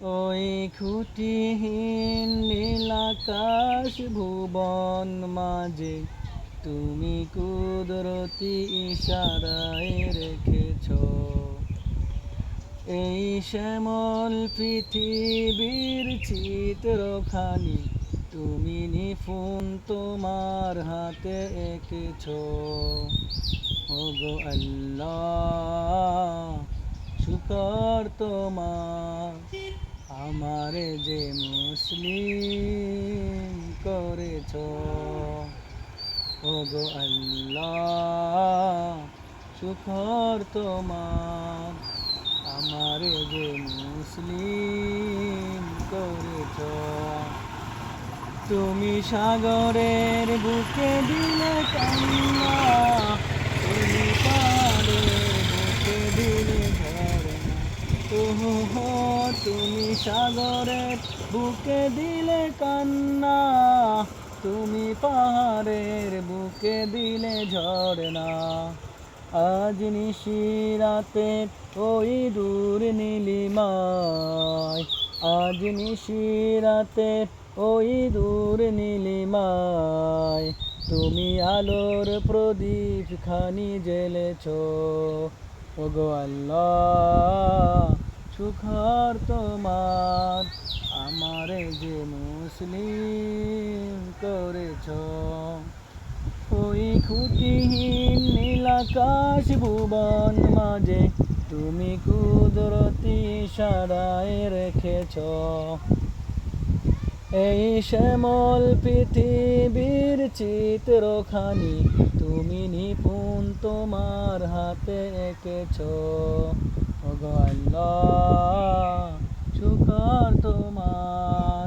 ওই খুঁটিহীন নীলাকাশ ভুবন মাঝে তুমি কুদরতি ইশারায় রেখেছ। এই শ্যামল পৃথিবীর চিত্রখানি তুমি নিপুণ তোমার হাতে এঁকেছ। ওগো আল্লাহ! শুকর তোমার, আমারে যে মুসলিম করেছ। ওগো আল্লাহ, শুকর তোমার, আমারে যে মুসলিম করেছ। তুমি সাগরের বুকে দিলে কান্না তুমি সাগরের বুকে দিলে কান্না, তুমি পাহাড়ের বুকে দিলে ঝরনা আজ নিশিরাতে ওই দূর নীলিমায়, আজ নিশিরাতে ওই দূর নীলিমায়, তুমি আলোর প্রদীপ খানি জ্বেলেছ। ওগো আল্লাহ! সুখর তোমার, আমারে যে মুসলিম করেছ। ওই খুঁটিহীন নীলাকাশ ভুবন মাঝে তুমি কুদরতি সারায় রেখেছ। এই শ্যামল পৃথিবীর চিত্রখানি তুমি নিপুণ তোমার হাতে এঁকেছ। ওগো আল্লাহ শুকর তোমার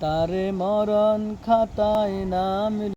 তারে মরণ খাতায় নাম